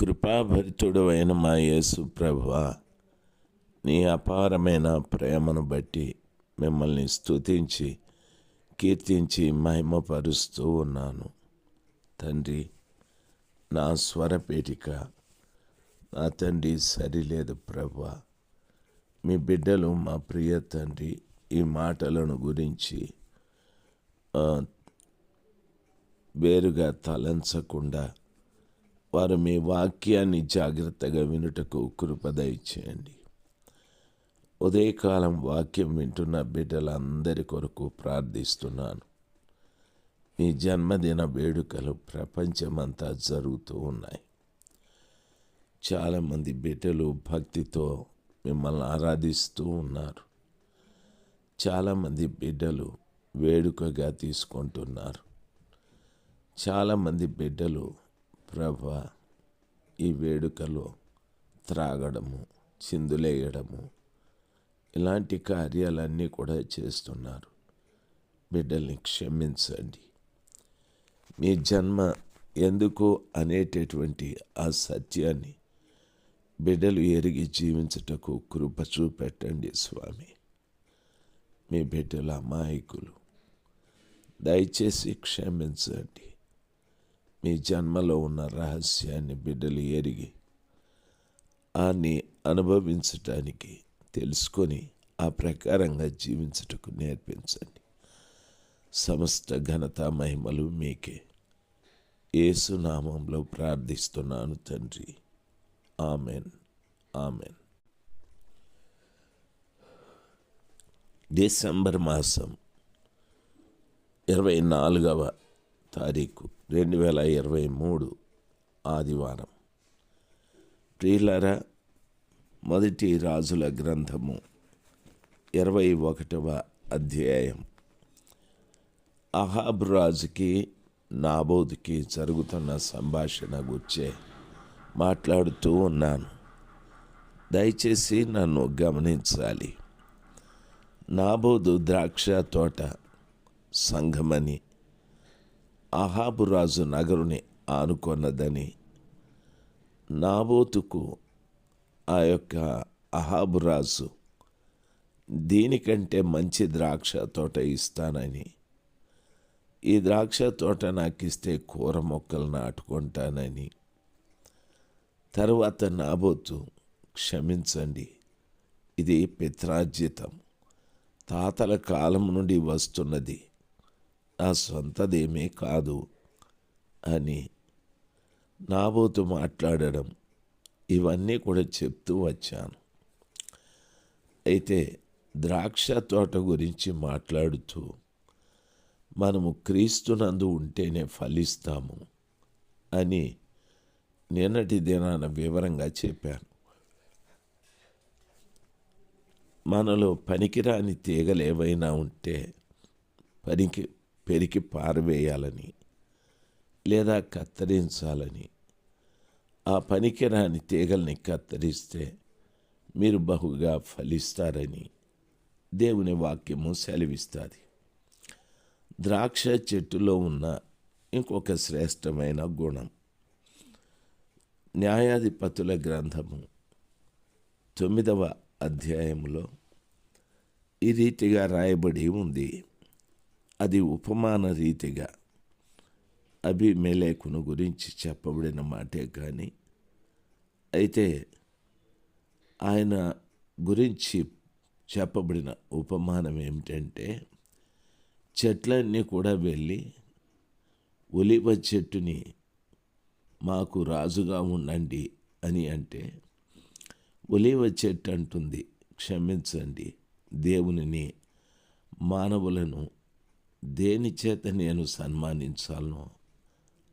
కృపాభరితుడు అయిన మా యేసు ప్రభువ నీ అపారమైన ప్రేమను బట్టి మిమ్మల్ని స్తుతించి కీర్తించి మహిమపరుస్తూ ఉన్నాను. తండ్రి నా స్వరపేటిక నా తండ్రి సరిలేదు ప్రభు. మీ బిడ్డలు మా ప్రియ తండ్రి ఈ మాటలను గురించి వేరుగా తలంచకుండా వారు మీ వాక్యాన్ని జాగ్రత్తగా వినుటకు కృపద ఇచ్చేయండి ఉదయకాలం వాక్యం వింటున్న బిడ్డలందరి కొరకు ప్రార్థిస్తున్నాను. మీ జన్మదిన వేడుకలు ప్రపంచమంతా జరుగుతూ ఉన్నాయి. చాలామంది బిడ్డలు భక్తితో మిమ్మల్ని ఆరాధిస్తూ ఉన్నారు. చాలామంది బిడ్డలు వేడుకగా తీసుకుంటున్నారు. చాలామంది బిడ్డలు ప్రభ ఈ వేడుకలో త్రాగడము చిందులేయడము ఇలాంటి కార్యాలన్నీ కూడా చేస్తున్నారు. బిడ్డల్ని క్షమించండి. మీ జన్మ ఎందుకు అనేటటువంటి ఆ సత్యాన్ని బిడ్డలు ఎరిగి జీవించుటకు కృప చూపెట్టండి స్వామి. మీ బిడ్డల అమాయకులు దయచేసి క్షమించండి. మీ జన్మలో ఉన్న రహస్యాన్ని బిడ్డలు ఎరిగి ఆన్ని అనుభవించటానికి తెలుసుకొని ఆ ప్రకారంగా జీవించుటకు నేర్పించండి. సమస్త ఘనత మహిమలు మీకే. ఏసునామంలో ప్రార్థిస్తున్నాను తండ్రి. ఆమెన్. ఆమెన్. డిసెంబర్ మాసం ఇరవై నాలుగవ తారీఖు రెండు వేల ఇరవై మూడు ఆదివారం. ప్రియులరా మొదటి రాజుల గ్రంథము ఇరవై ఒకటవ అధ్యాయం. అహాబ్ రాజుకి నాబోద్కి జరుగుతున్న సంభాషణ గుర్చే మాట్లాడుతూ ఉన్నాను. దయచేసి నన్ను గమనించాలి. నాబోదు ద్రాక్ష తోట సంఘమని అహాబు రాజు నగరుని ఆనుకొన్నదని నాబోతుకు ఆ యొక్క అహాబు రాజు దీనికంటే మంచి ద్రాక్ష తోట ఇస్తానని. ఈ ద్రాక్ష తోట నాకు ఇస్తే కూర మొక్కలు నాటుకుంటానని. తరువాత నాబోతు క్షమించండి ఇది పిత్రార్జితం. తాతల కాలం నుండి వస్తున్నది. నా సొంతదేమీ కాదు అని నాబోతు మాట్లాడడం ఇవన్నీ కూడా చెప్తూ వచ్చాను. అయితే ద్రాక్ష తోట గురించి మాట్లాడుతూ మనము క్రీస్తునందు ఉంటేనే ఫలిస్తాము అని నిన్నటి దినాన వివరంగా చెప్పాను. మనలో పనికిరాని తీగలు ఏవైనా ఉంటే పనికి పెరికి పారవేయాలని లేదా కత్తిరించాలని. ఆ పనికిరాని తీగల్ని కత్తిరిస్తే మీరు బహుగా ఫలిస్తారని దేవుని వాక్యము సెలవిస్తుంది. ద్రాక్ష చెట్టులో ఉన్న ఇంకొక శ్రేష్టమైన గుణం న్యాయాధిపతుల గ్రంథము తొమ్మిదవ అధ్యాయంలో ఈ రీతిగా రాయబడి ఉంది. అది ఉపమాన రీతిగా అభిమేలేకును గురించి చెప్పబడిన మాటే కానీ అయితే ఆయన గురించి చెప్పబడిన ఉపమానం ఏమిటంటే చెట్లన్నీ కూడా వెళ్ళి ఒలివ చెట్టుని మాకు రాజుగా ఉండండి అని అంటే ఒలివ చెట్టు అంటుంది క్షమించండి దేవునిని మానవులను దేని చేత నేను సన్మానించాలనో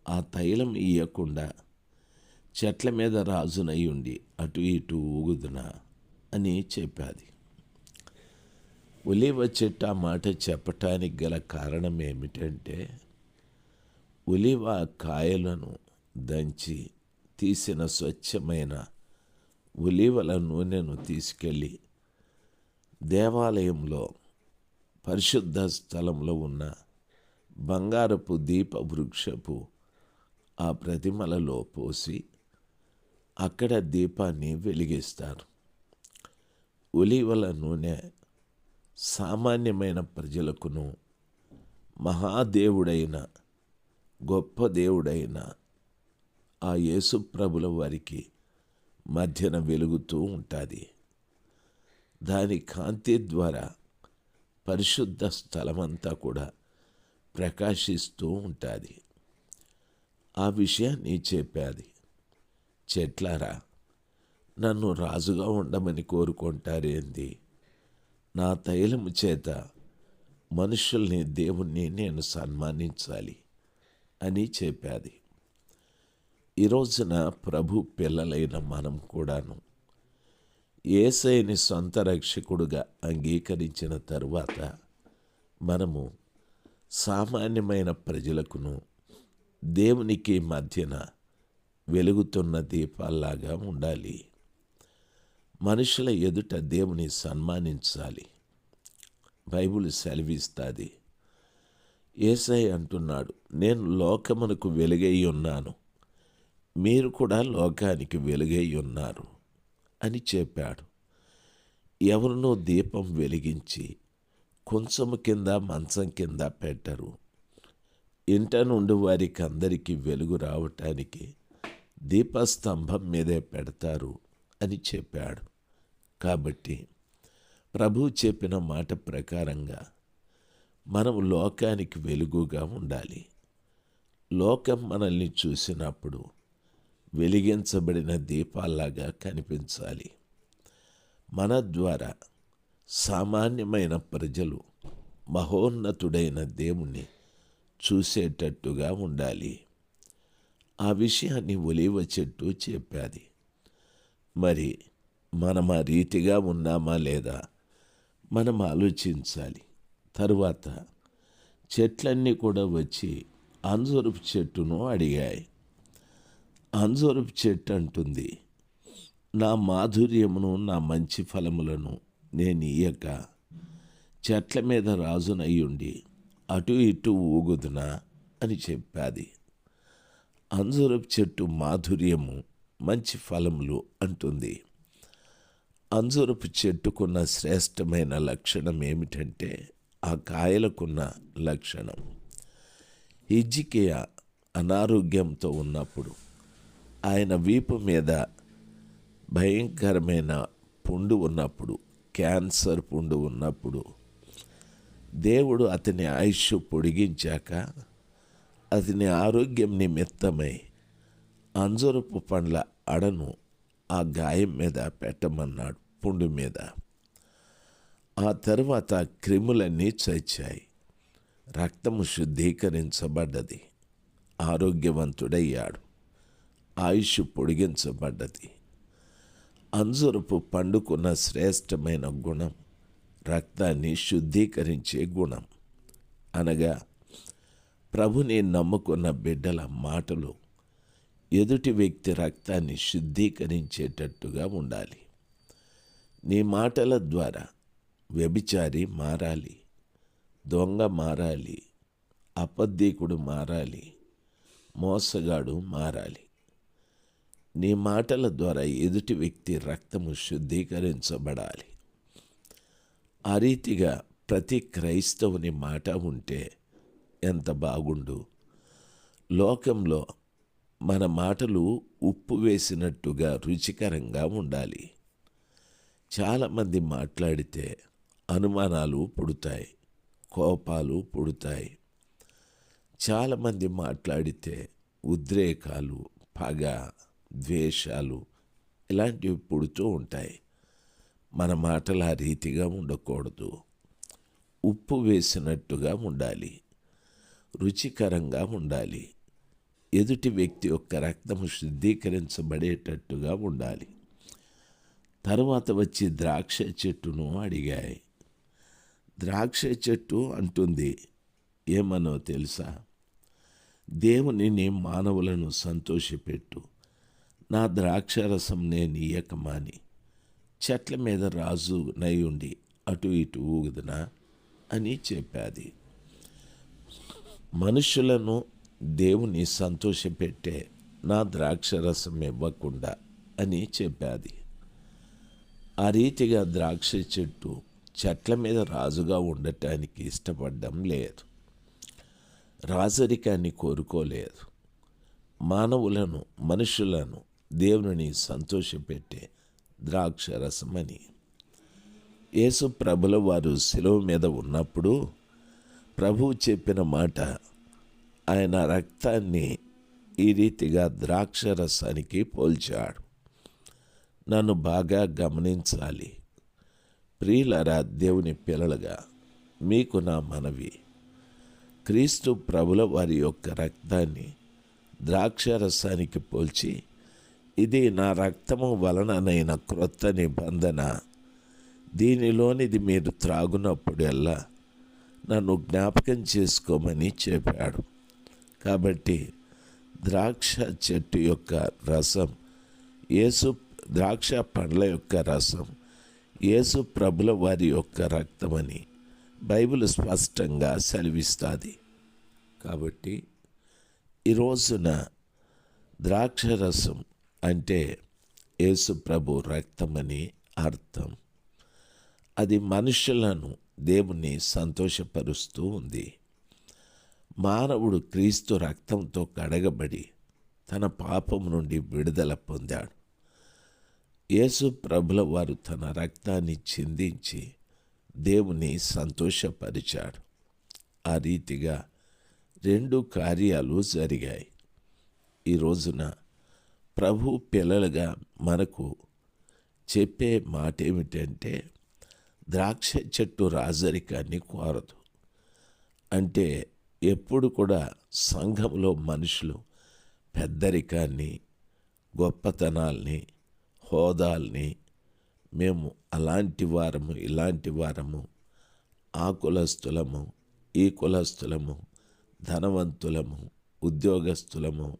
ఆ తైలం ఇయ్యకుండా చెట్ల మీద రాజునై ఉండి అటు ఇటు ఊగుదునా అని చెప్పాది. ఒలివ చెట్టు ఆ మాట చెప్పటానికి గల కారణం ఏమిటంటే ఒలివ కాయలను దంచి తీసిన స్వచ్ఛమైన ఒలివల నూనెను తీసుకెళ్ళి దేవాలయంలో పరిశుద్ధ స్థలంలో ఉన్న బంగారపు దీప వృక్షపు ఆ ప్రతిమలలో పోసి అక్కడ దీపాన్ని వెలిగిస్తారు. ఉలివల నూనె సామాన్యమైన ప్రజలకును మహాదేవుడైన గొప్ప దేవుడైన ఆ యేసుప్రభుల వారికి మధ్యన వెలుగుతూ ఉంటుంది. దాని కాంతి ద్వారా పరిశుద్ధ స్థలమంతా కూడా ప్రకాశిస్తూ ఉంటుంది. ఆ విషయాన్ని చెప్పాది చెట్లారా నన్ను రాజుగా ఉండమని కోరుకుంటారేంది నా తైలము చేత మనుషుల్ని దేవుణ్ణి నేను సన్మానించాలి అని చెప్పాది. ఈ రోజున ప్రభు పిల్లలైన మనం కూడాను ఏసైని సొంత రక్షకుడుగా అంగీకరించిన తరువాత మనము సామాన్యమైన ప్రజలకును దేవునికి మధ్యన వెలుగుతున్న దీపాల్లాగా ఉండాలి. మనుషుల ఎదుట దేవుని సన్మానించాలి. బైబుల్ సెలవిస్తుంది. ఏసై అంటున్నాడు నేను లోకమునకు వెలుగై ఉన్నాను. మీరు కూడా లోకానికి వెలుగై ఉన్నారు. అని చెప్పాడు. ఎవరినో దీపం వెలిగించి కొంచెం కింద మంచం కింద పెట్టరు. ఇంట నుండి వారికి అందరికీ వెలుగు రావటానికి దీపస్తంభం మీదే పెడతారు అని చెప్పాడు. కాబట్టి ప్రభు చెప్పిన మాట ప్రకారంగా మనం లోకానికి వెలుగుగా ఉండాలి. లోకం మనల్ని చూసినప్పుడు వెలిగించబడిన దీపాల్లాగా కనిపించాలి. మన ద్వారా సామాన్యమైన ప్రజలు మహోన్నతుడైన దేవుణ్ణి చూసేటట్టుగా ఉండాలి. ఆ విషయాన్ని ఒలివ చెట్టు చెప్పాది. మరి మనం ఆ రీతిగా ఉన్నామా లేదా మనం ఆలోచించాలి. తరువాత చెట్లన్నీ కూడా వచ్చి అంజూరపు చెట్టును అడిగాయి. అంజూరపు చెట్టు అంటుంది. నా మాధుర్యమును నా మంచి ఫలములను నేను ఇయ్యక చెట్ల మీద రాజునయ్యుండి అటు ఇటు ఊగుదునా అని చెప్పాది. అంజూరపు చెట్టు మాధుర్యము మంచి ఫలములు అంటుంది. అంజూరపు చెట్టుకున్న శ్రేష్టమైన లక్షణం ఏమిటంటే ఆ కాయలకున్న లక్షణం. హిజ్జికియ అనారోగ్యంతో ఉన్నప్పుడు ఆయన వీపు మీద భయంకరమైన పుండు ఉన్నప్పుడు క్యాన్సర్ పుండు ఉన్నప్పుడు దేవుడు అతని ఆయుష్ పొడిగించాక అతని ఆరోగ్యం నిమిత్తమై అంజరపు పండ్ల అడను ఆ గాయం మీద పెట్టమన్నాడు పుండు మీద. ఆ తర్వాత క్రిములన్నీ చచ్చాయి. రక్తము శుద్ధీకరించబడ్డది. ఆరోగ్యవంతుడయ్యాడు. ఆయుష్ పొడిగించబడ్డది. అంజురపు పండుకున్న శ్రేష్టమైన గుణం రక్తాన్ని శుద్ధీకరించే గుణం. అనగా ప్రభుని నమ్ముకున్న బిడ్డల మాటలు ఎదుటి వ్యక్తి రక్తాన్ని శుద్ధీకరించేటట్టుగా ఉండాలి. నీ మాటల ద్వారా వ్యభిచారి మారాలి దొంగ మారాలి అపద్దీకుడు మారాలి మోసగాడు మారాలి. నీ మాటల ద్వారా ఎదుటి వ్యక్తి రక్తము శుద్ధీకరించబడాలి. ఆ రీతిగా ప్రతి క్రైస్తవుని మాట ఉంటే ఎంత బాగుండు. లోకంలో మన మాటలు ఉప్పు వేసినట్టుగా రుచికరంగా ఉండాలి. చాలామంది మాట్లాడితే అనుమానాలు పుడతాయి కోపాలు పుడతాయి. చాలామంది మాట్లాడితే ఉద్రేకాలు పగ ద్వేషాలు ఇలాంటివి పుడుతూ ఉంటాయి. మన మాటలు ఆ రీతిగా ఉండకూడదు. ఉప్పు వేసినట్టుగా ఉండాలి. రుచికరంగా ఉండాలి. ఎదుటి వ్యక్తి యొక్క రక్తము శుద్ధీకరించబడేటట్టుగా ఉండాలి. తర్వాత వచ్చి ద్రాక్ష చెట్టును అడిగాయి. ద్రాక్ష చెట్టు అంటుంది ఏమనో తెలుసా? దేవుని మానవులను సంతోషపెట్టు. నా ద్రాక్షరసం నేను ఇయ్యకమాని. చెట్ల మీద రాజు నయ్యుండి అటు ఇటు ఊగుదనా? అని చెప్పాది. మనుషులను దేవుని సంతోషపెట్టే నా ద్రాక్షరసం ఇవ్వకుండా అని చెప్పాది. ఆ రీతిగా ద్రాక్ష చెట్టు చెట్ల మీద రాజుగా ఉండటానికి ఇష్టపడడం లేదు. రాజరికాన్ని కోరుకోలేదు. మానవులను మనుషులను దేవుని సంతోషపెట్టే ద్రాక్ష రసమని యేసు ప్రభుల వారు శిలువ మీద ఉన్నప్పుడు ప్రభువు చెప్పిన మాట ఆయన రక్తాన్ని ఈ రీతిగా ద్రాక్ష రసానికి పోల్చాడు. నన్ను బాగా గమనించాలి. ప్రియులరా దేవుని పిల్లలుగా మీకు నా మనవి. క్రీస్తు ప్రభుల వారి యొక్క రక్తాన్ని ద్రాక్ష రసానికి పోల్చి ఇది నా రక్తము వలననైన క్రొత్త నిబంధన. దీనిలోనిది మీరు త్రాగునప్పుడల్లా నన్ను జ్ఞాపకం చేసుకోమని చెప్పాడు. కాబట్టి ద్రాక్ష చెట్టు యొక్క రసం యేసు ద్రాక్ష పండ్ల యొక్క రసం యేసు ప్రభుల వారి యొక్క రక్తమని బైబిల్ స్పష్టంగా సెలవిస్తుంది. కాబట్టి ఈ రోజున ద్రాక్ష రసం అంటే యేసు ప్రభు రక్తమని అర్థం. అది మనుషులను దేవుని సంతోషపరుస్తూ ఉంది. మానవుడు క్రీస్తు రక్తంతో కడగబడి తన పాపం నుండి విడుదల పొందాడు. యేసు ప్రభుల వారు తన రక్తాన్ని చిందించి దేవుని సంతోషపరిచాడు ఆ రీతిగా రెండు కార్యాలు జరిగాయి. ఈ రోజున ప్రభు పిల్లలుగా మనకు చెప్పే మాట ఏమిటంటే ద్రాక్ష చెట్టు రాజరికాన్ని కోరదు. అంటే ఎప్పుడు కూడా సంఘంలో మనుషులు పెద్దరికాన్ని గొప్పతనాల్ని హోదాల్ని మేము అలాంటి వారము ఇలాంటి వారము ఆ కులస్థులము ఈ కులస్థులము ధనవంతులము ఉద్యోగస్తులము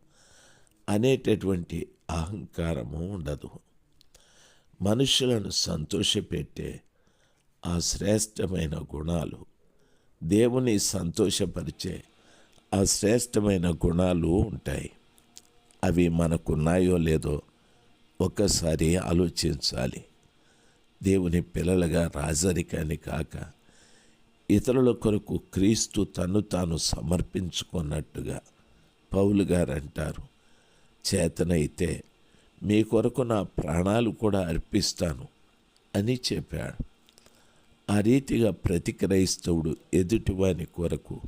అనేటటువంటి అహంకారము ఉండదు. మనుషులను సంతోషపెట్టే ఆ శ్రేష్టమైన గుణాలు దేవుని సంతోషపరిచే ఆ శ్రేష్టమైన గుణాలు ఉంటాయి. అవి మనకున్నాయో లేదో ఒక్కసారి ఆలోచించాలి. దేవుని పిల్లలుగా రాజరికాన్ని కాక ఇతరుల కొరకు క్రీస్తు తను తాను సమర్పించుకున్నట్టుగా పౌలు గారు అంటారు చేతనైతే మీ కొరకు నా ప్రాణాలు కూడా అర్పిస్తాను అని చెప్పాడు. ఆ రీతిగా ప్రతి క్రైస్తవుడు ఎదుటివాని కొరకు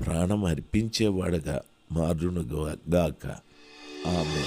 ప్రాణం అర్పించేవాడుగా మారునుగాక. ఆమె